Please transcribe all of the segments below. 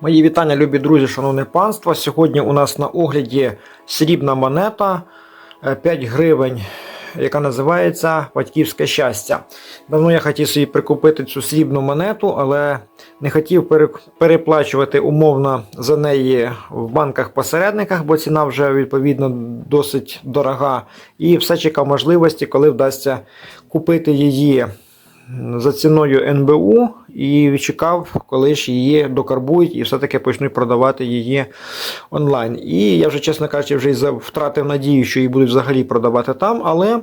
Мої вітання, любі друзі, шановне панство. Сьогодні у нас на огляді срібна монета е, 5 гривень, яка називається Батьківське щастя. Давно я хотів собі прикупити цю срібну монету, але не хотів переплачувати умовно за неї в банках-посередниках, бо ціна вже відповідно досить дорога. І все чекав можливості, коли вдасться купити її за ціною НБУ і чекав, коли ж її докарбують і все-таки почнуть продавати її онлайн. І я вже, чесно кажучи, вже втратив надію, що її будуть взагалі продавати там, але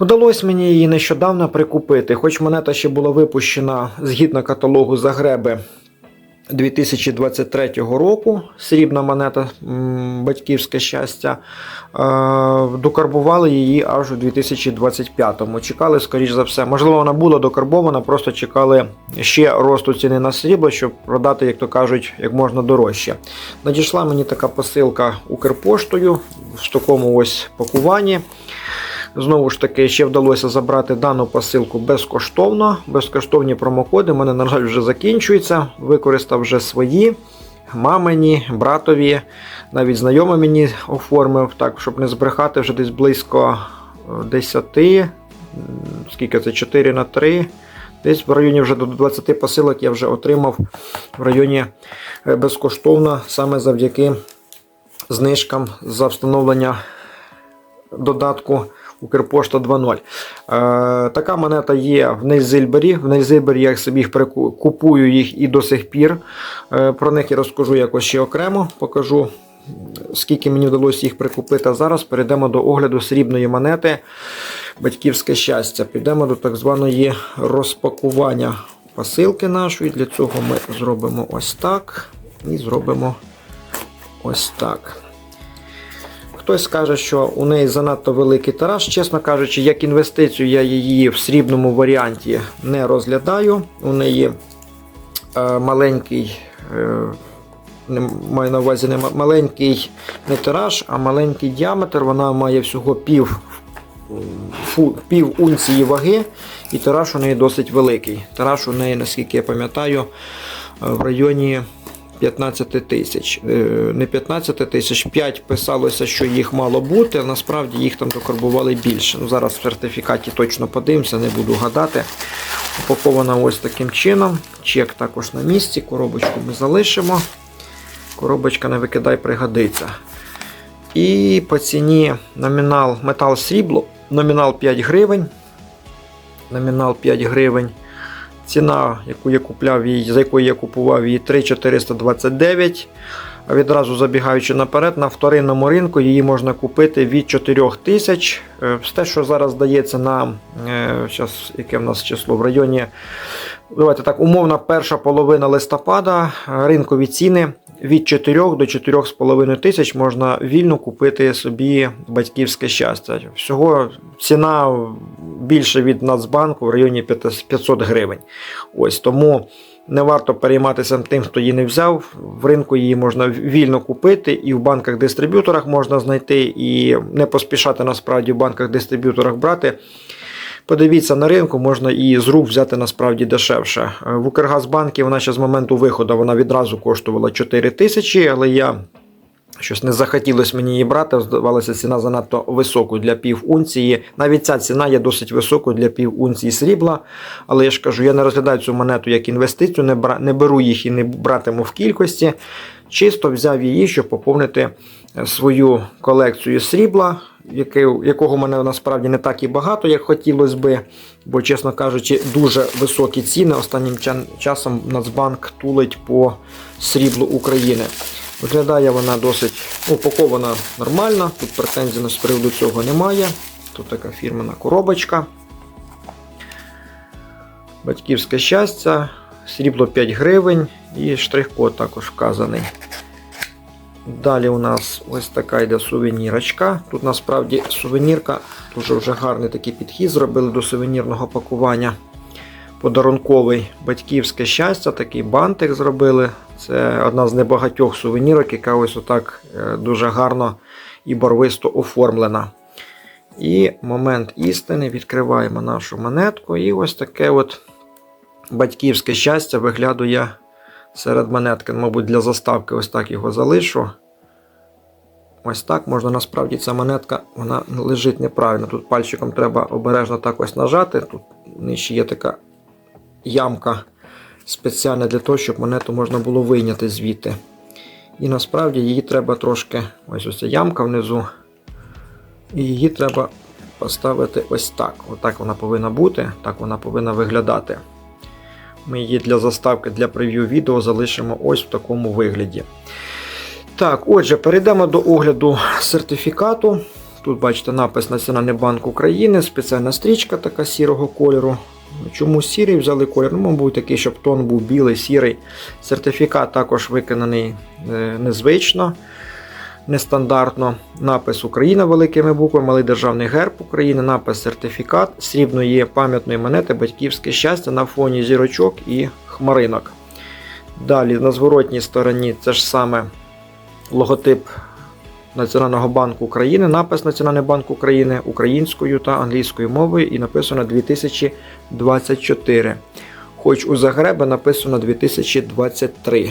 вдалося мені її нещодавно прикупити. Хоч монета ще була випущена згідно каталогу Загреби 2023 року. Срібна монета Батьківське щастя. Е, Докарбували її аж у 2025-му. Чекали, скоріш за все. Можливо, вона була докарбована, просто чекали ще росту ціни на срібло, щоб продати, як то кажуть, як можна дорожче. Надійшла мені така посилка Укрпоштою в такому ось пакуванні. Знову ж таки, ще вдалося забрати дану посилку безкоштовно. Безкоштовні промокоди. У мене, на жаль, вже закінчуються. Використав вже свої. Мамині, братові, навіть знайомий мені оформив, так, щоб не збрехати вже десь близько е, 10, скільки це 4 на 3. Десь в районі вже до 20 посилок я вже отримав в районі е, безкоштовно, саме завдяки знижкам за встановлення додатку Укрпошта 2.0. Е, така монета є в Нельзильбері. В Нельзильбері я собі їх купую їх і до сих пір. Е, про них я розкажу якось ще окремо. Покажу, скільки мені вдалося їх прикупити. А зараз перейдемо до огляду срібної монети Батьківське щастя. Підемо до так званої розпакування посилки нашої. Для цього ми зробимо ось так. І зробимо ось так. Хтось скаже, що у неї занадто великий тираж. Чесно кажучи, як інвестицію я її в срібному варіанті не розглядаю. У неї е, маленький, е, не маю на увазі не маленький не тираж, а маленький діаметр. Вона має всього пів, фу, пів унції ваги, і тираж у неї досить великий. Тираж у неї, наскільки я пам'ятаю, е, в районі 15 тисяч. Е, Не 15 тисяч, 5 писалося, що їх мало бути, а насправді їх там докарбували більше. Ну, зараз в сертифікаті точно подивимося, не буду гадати. Упакована ось таким чином. Чек також на місці, коробочку ми залишимо. Коробочка не викидай, пригодиться. І по ціні номінал метал срібло, номінал 5 гривень. Номінал 5 гривень. Ціна, яку я купляв за якою я купував її 3,429. Відразу забігаючи наперед, на вторинному ринку її можна купити від 4 тисяч. Е, Те, що зараз дається на е, щас, яке в нас число в районі, давайте так, умовна перша половина листопада, е, ринкові ціни від 4 до 4,5 тисяч можна вільно купити собі батьківське щастя. Всього ціна більше від Нацбанку в районі 500 гривень. Ось тому не варто перейматися тим, хто її не взяв. В ринку її можна вільно купити, і в банках-дистриб'юторах можна знайти, і не поспішати насправді в банках-дистриб'юторах брати. Подивіться на ринку, можна і з рук взяти насправді дешевше. Е, В Укргазбанкі вона ще з моменту виходу вона відразу коштувала 4 тисячі, але я щось не захотілося мені її брати. Здавалося, ціна занадто високою для пів унції. Навіть ця ціна є досить високою для пів унції срібла. Але я ж кажу, я не розглядаю цю монету як інвестицію, не, бра- не беру їх і не братиму в кількості. Чисто взяв її, щоб поповнити е, свою колекцію срібла, якого в мене насправді не так і багато, як хотілося би. Бо, чесно кажучи, дуже високі ціни. Останнім часом Нацбанк тулить по сріблу України. Виглядає вона досить упакована нормально, тут претензій з приводу цього немає. Тут така фірмена коробочка. Батьківське щастя, срібло 5 гривень і штрих-код також вказаний. Далі у нас ось така йде сувенірочка. Тут насправді сувенірка, дуже вже гарний такий підхід зробили до сувенірного пакування. Подарунковий батьківське щастя, такий бантик зробили. Це одна з небагатьох сувенірок, яка ось отак е, дуже гарно і барвисто оформлена. І момент істини відкриваємо нашу монетку. І ось таке от батьківське щастя виглядає серед монетки, мабуть, для заставки ось так його залишу. Ось так можна насправді ця монетка вона лежить неправильно. Тут пальчиком треба обережно так ось нажати. Тут нижче є така ямка спеціальна для того, щоб монету можна було вийняти звідти. І насправді її треба трошки, ось ось ця ямка внизу. І її треба поставити ось так. Отак вона повинна бути, так вона повинна виглядати. Ми її для заставки для прев'ю відео залишимо ось в такому вигляді. Так, отже, перейдемо до огляду сертифікату. Тут бачите напис Національний банк України, спеціальна стрічка така сірого кольору. Чому сірий взяли колір? Ну, мабуть, такий, щоб тон був білий, сірий. Сертифікат також виконаний е, незвично, нестандартно. Напис Україна великими буквами, малий державний герб України, напис сертифікат срібної пам'ятної монети Батьківське щастя на фоні зірочок і хмаринок. Далі на зворотній стороні це ж саме логотип Національного банку України, напис Національний банк України українською та англійською мовою і написано 2024. Хоч у Загребе написано 2023.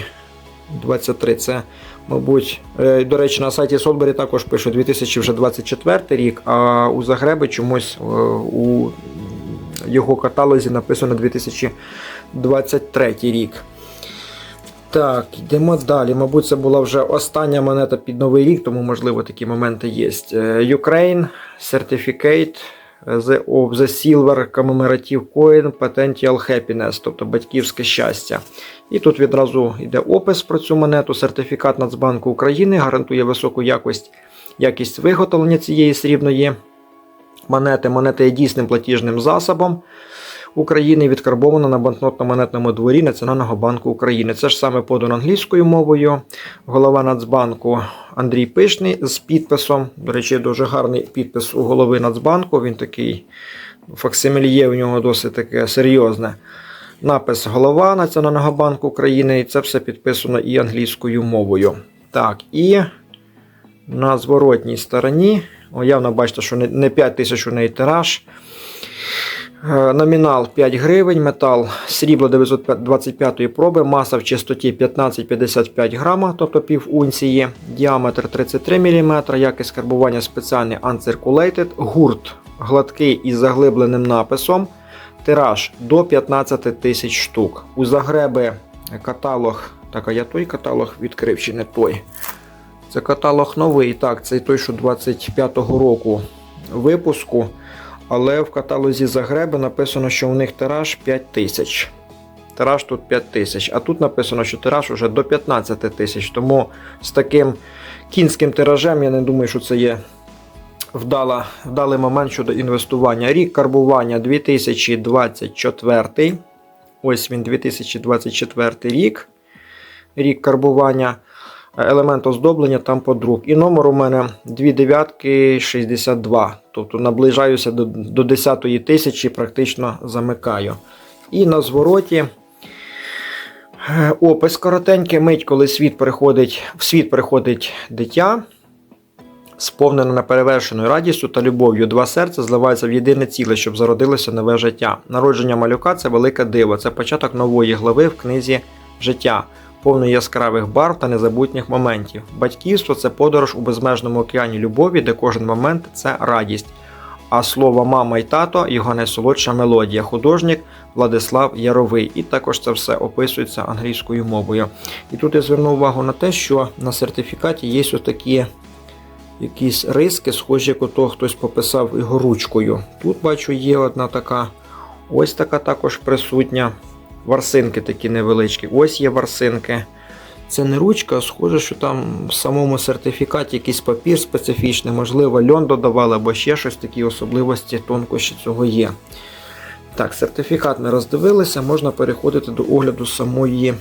23 це, мабуть, е, до речі, на сайті Сотбері також пишуть 2024 рік, а у Загреби чомусь е, у його каталозі написано 2023 рік. Так, йдемо далі. Мабуть, це була вже остання монета під новий рік, тому, можливо, такі моменти є. Е, Ukraine Certificate the of the Silver Commemorative Coin Potential Happiness, тобто батьківське щастя. І тут відразу йде опис про цю монету. Сертифікат Нацбанку України гарантує високу якість, якість виготовлення цієї срібної монети. Монета є дійсним платіжним засобом. України відкарбовано на банкнотно-монетному дворі Національного банку України. Це ж саме подано англійською мовою. Голова Нацбанку Андрій Пишний з підписом. До речі, дуже гарний підпис у голови Нацбанку. Він такий факсимільє у нього досить таке серйозне. Напис голова Національного банку України, і це все підписано і англійською мовою. Так, і на зворотній стороні, явно бачите, що не 5 тисяч у неї тираж. Е, Номінал 5 гривень, метал срібло 925 проби, маса в чистоті 15-55 грама, тобто пів унції, діаметр 33 мм, якість карбування спеціальний Uncirculated, гурт гладкий із заглибленим написом, тираж до 15 тисяч штук. У Загреби каталог, так, а я той каталог відкрив чи не той. Це каталог новий, так, це той, що 25-го року випуску. Але в каталозі Загреби написано, що у них тираж 5 тисяч. Тираж тут 5 тисяч. А тут написано, що тираж уже до 15 тисяч. Тому з таким кінським тиражем я не думаю, що це є вдала, вдалий момент щодо інвестування. Рік карбування 2024. Ось він 2024 рік. Рік карбування. Елемент оздоблення там подруг. І номер у мене 2 дев'ятки 62. Тобто наближаюся до до 10 тисячі, практично замикаю. І на звороті е, опис коротенький, мить, коли світ приходить, в світ приходить дитя, сповнене неперевершеною радістю та любов'ю. Два серця зливаються в єдине ціле, щоб зародилося нове життя. Народження малюка це велике диво, це початок нової глави в книзі життя повно яскравих барв та незабутніх моментів. Батьківство це подорож у безмежному океані любові, де кожен момент це радість. А слово мама і тато його найсолодша мелодія. Художник Владислав Яровий. І також це все описується англійською мовою. І тут я зверну увагу на те, що на сертифікаті є такі якісь риски, схожі, як ото хтось пописав його ручкою. Тут бачу, є одна така, ось така також присутня. Варсинки такі невеличкі. Ось є варсинки. Це не ручка, а схоже, що там в самому сертифікаті якийсь папір специфічний, можливо, льон додавали або ще щось такі особливості тонкощі цього є. Так, сертифікат ми роздивилися, можна переходити до огляду самої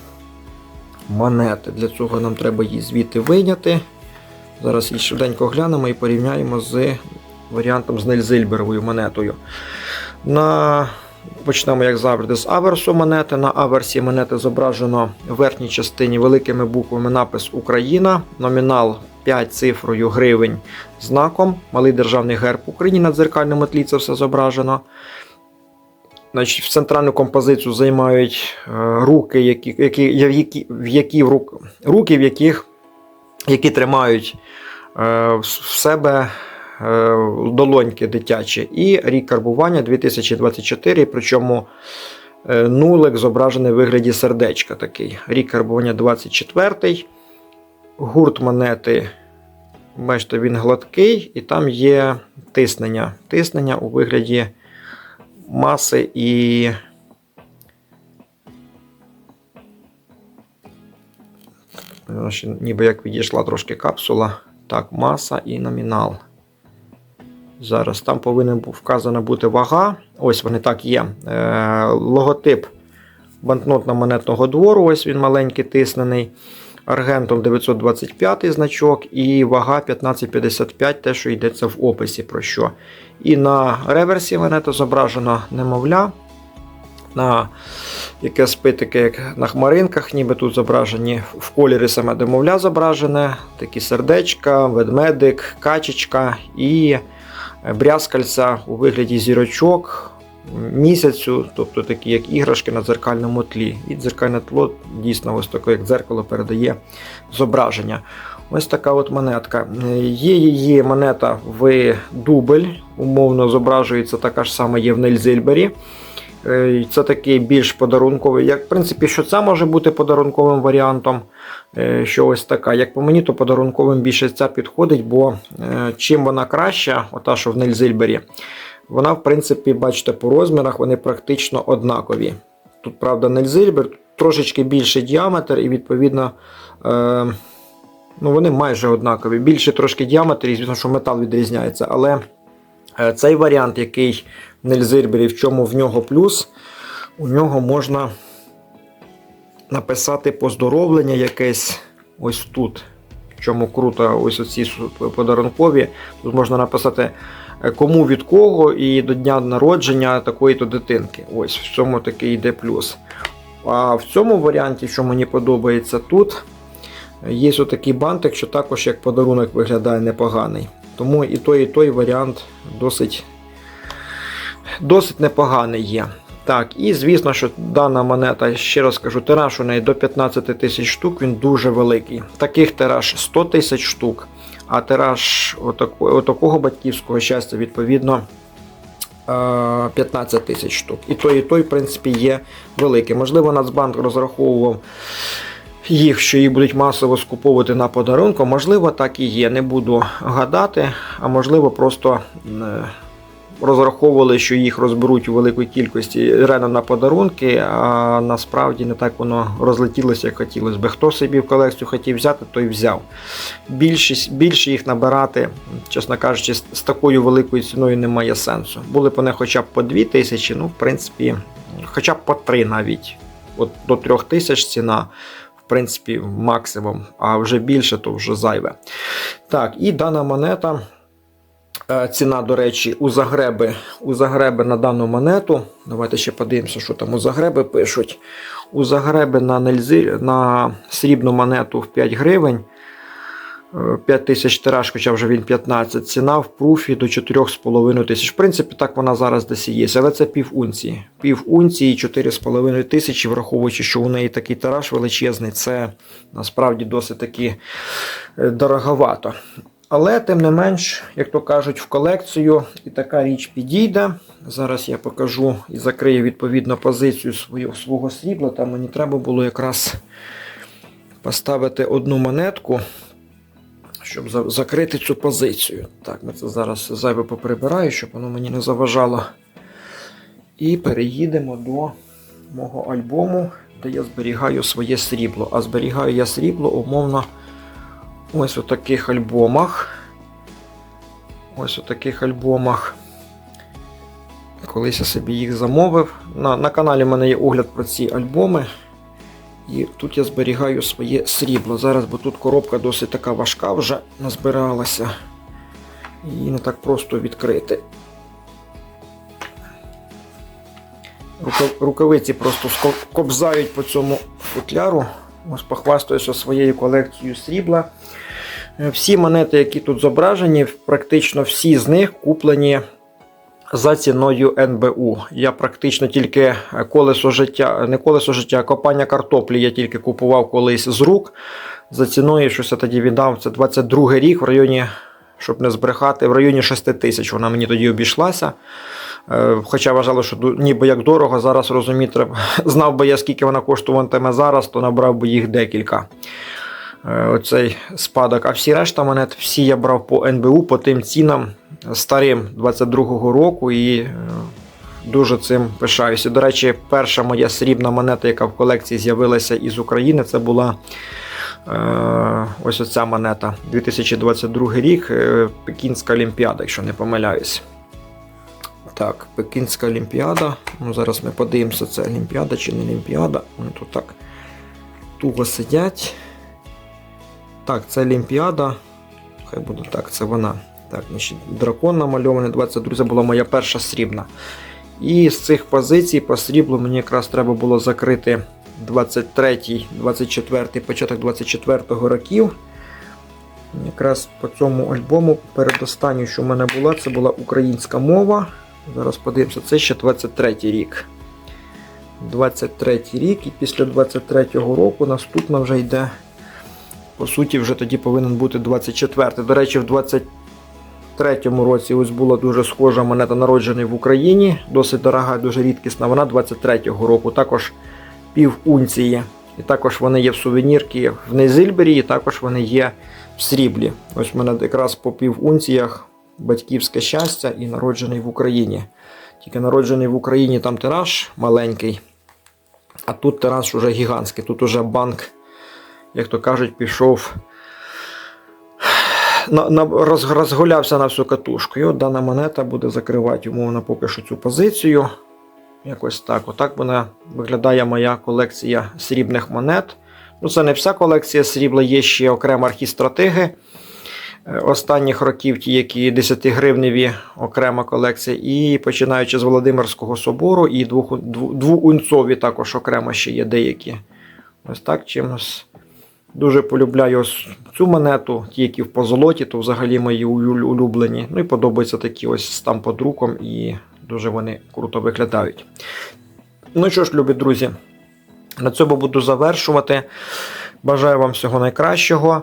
монети. Для цього нам треба її звідти вийняти. Зараз її швиденько глянемо і порівняємо з варіантом з Нельзильберовою монетою. На Почнемо, як завжди, з аверсу монети. На аверсі монети зображено в верхній частині великими буквами напис Україна, номінал 5 цифрою гривень знаком, малий державний герб України на дзеркальному тлі це все зображено. Значить, в центральну композицію займають е, руки, які, які, які, в які руки, в яких які тримають е, в себе долоньки дитячі. І рік карбування 2024, причому е, нулик зображений в вигляді сердечка такий. Рік карбування 24. Гурт монети, бачите, він гладкий, і там є тиснення. Тиснення у вигляді маси і. Ніби як відійшла трошки капсула. Так, маса і номінал. Зараз там повинна вказана бути вага. Ось вони так є. Е, логотип банкнотно-монетного двору. Ось він маленький тиснений. Аргентом 925 значок і вага 1555, те, що йдеться в описі про що. І на реверсі монета зображено немовля. На яке як на хмаринках, ніби тут зображені в кольорі саме немовля зображене, такі сердечка, ведмедик, качечка і брязкальця у вигляді зірочок місяцю, тобто такі як іграшки на дзеркальному тлі. І дзеркальне тло дійсно ось таке, як дзеркало передає зображення. Ось така от монетка. Е, Є її монета в дубль, умовно зображується така ж сама є в Нельзильбері. Е, Це такий більш подарунковий. Як, в принципі, що це може бути подарунковим варіантом, е, що ось така. Як по мені, то подарунковим більше ця підходить, бо е, чим вона краща, ота, що в Нельзильбері, вона, в принципі, бачите, по розмірах вони практично однакові. Тут, правда, Нельзильбер, трошечки більший діаметр, і відповідно. Ну, вони майже однакові. Більше трошки діаметр, і звісно, що метал відрізняється. Але цей варіант, який в Нельзирбері, в чому в нього плюс, у нього можна написати поздоровлення якесь ось тут. В чому круто, ось оці подарункові. Тут можна написати, е, кому від кого і до дня народження такої-то дитинки. Ось в цьому такий йде плюс. А в цьому варіанті, що мені подобається тут, Є отакий бантик, що також як подарунок виглядає непоганий. Тому і той, і той варіант досить, досить непоганий є. Так, і звісно, що дана монета, ще раз кажу, тираж у неї до 15 тисяч штук, він дуже великий. Таких тираж 100 тисяч штук, а тираж отако- отакого батьківського щастя, відповідно, е, 15 тисяч штук. І той, і той, в принципі, є великий. Можливо, Нацбанк розраховував їх, що їх будуть масово скуповувати на подарунку. Можливо, так і є. Не буду гадати, а можливо, просто е, розраховували, що їх розберуть у великій кількості реально на подарунки, а насправді не так воно розлетілося, як хотілося би. Хто собі в колекцію хотів взяти, той взяв. Більшість, більше їх набирати, чесно кажучи, з, такою великою ціною немає сенсу. Були б вони хоча б по 2 тисячі, ну, в принципі, хоча б по 3 навіть. От до 3 тисяч ціна принципі, максимум, а вже більше, то вже зайве. Так, і дана монета. е, Ціна, до речі, у Загреби, у Загреби на дану монету. Давайте ще подивимося, що там у Загреби пишуть. У Загреби на нельзи, на срібну монету в 5 гривень. Е, 5 тисяч тираж, хоча вже він 15. Ціна в пруфі до 4,5 тисяч. В принципі, так вона зараз десь і є. Але це пів унції. Пів унції 4,5 тисячі, враховуючи, що у неї такий тираж величезний, це насправді досить таки е, дороговато. Але, тим не менш, як то кажуть, в колекцію і така річ підійде. Зараз я покажу і закрию відповідно позицію свою, свого срібла. Там мені треба було якраз поставити одну монетку щоб за- закрити цю позицію. Так, ми це зараз зайве поприбираю, щоб воно мені не заважало. І переїдемо до мого альбому, де я зберігаю своє срібло. А зберігаю я срібло умовно ось у таких альбомах. Ось у таких альбомах. Колись я собі їх замовив. На, на каналі в мене є огляд про ці альбоми. І тут я зберігаю своє срібло. Зараз, бо тут коробка досить така важка вже назбиралася. Її не так просто відкрити. Рукавиці просто кобзають по цьому футляру. Ось похвастаюся своєю колекцією срібла. Е, Всі монети, які тут зображені, практично всі з них куплені за ціною НБУ. Я практично тільки колесо життя, не колесо життя, а копання картоплі я тільки купував колись з рук. За ціною, щось я тоді віддав, це 22 рік в районі, щоб не збрехати, в районі 6 тисяч вона мені тоді обійшлася. Е, Хоча вважали, що ніби як дорого, зараз розуміти, знав би я, скільки вона коштуватиме зараз, то набрав би їх декілька. Е, Оцей спадок. А всі решта монет, всі я брав по НБУ, по тим цінам старим 22-го року і е, дуже цим пишаюся. До речі, перша моя срібна монета, яка в колекції з'явилася із України, це була е, ось оця монета. 2022 рік, е, Пекінська Олімпіада, якщо не помиляюсь. Так, Пекінська Олімпіада. Ну, зараз ми подивимося, це Олімпіада чи не Олімпіада. Вони тут так туго сидять. Так, це Олімпіада. Хай буде так, це вона. Так, значить, дракон намальований 22 це була моя перша срібна. І з цих позицій по сріблу мені якраз треба було закрити 23, 24, початок 24 го років. Якраз по цьому альбому передостанню, що в мене була, це була українська мова. Зараз подивимося, це ще 23 рік. 23 рік, і після 23-го року наступна вже йде. По суті, вже тоді повинен бути 24. До речі, в 23-му році ось була дуже схожа монета народжений в Україні, досить дорога, дуже рідкісна. Вона 23-го року, також пів унції. І також вони є в сувенірці в Нейзильбері, і також вони є в сріблі. Ось в мене якраз по пів унціях батьківське щастя і народжений в Україні. Тільки народжений в Україні там тираж маленький, а тут тираж уже гігантський. Тут уже банк, як то кажуть, пішов. На, на, роз, розгулявся на всю катушку. І от дана монета буде закривати, умовно, поки що цю позицію. Якось так. Отак вона виглядає моя колекція срібних монет. Ну, це не вся колекція срібла, є ще окремо архістратиги е, останніх років, ті, які 10-гривневі окрема колекція, і починаючи з Володимирського собору, і двох, дву- двуунцові також окремо ще є деякі. Ось так чимось. Дуже полюбляю ось цю монету, ті, які в позолоті, то взагалі мої улюблені. Ну і подобаються такі ось з тамподруком, і дуже вони круто виглядають. Ну що ж, любі друзі, на цьому буду завершувати. Бажаю вам всього найкращого.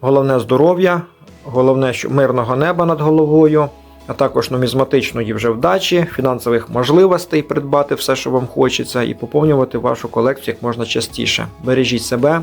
Головне здоров'я, головне, мирного неба над головою, а також нумізматичної вже вдачі, фінансових можливостей придбати все, що вам хочеться, і поповнювати вашу колекцію як можна частіше. Бережіть себе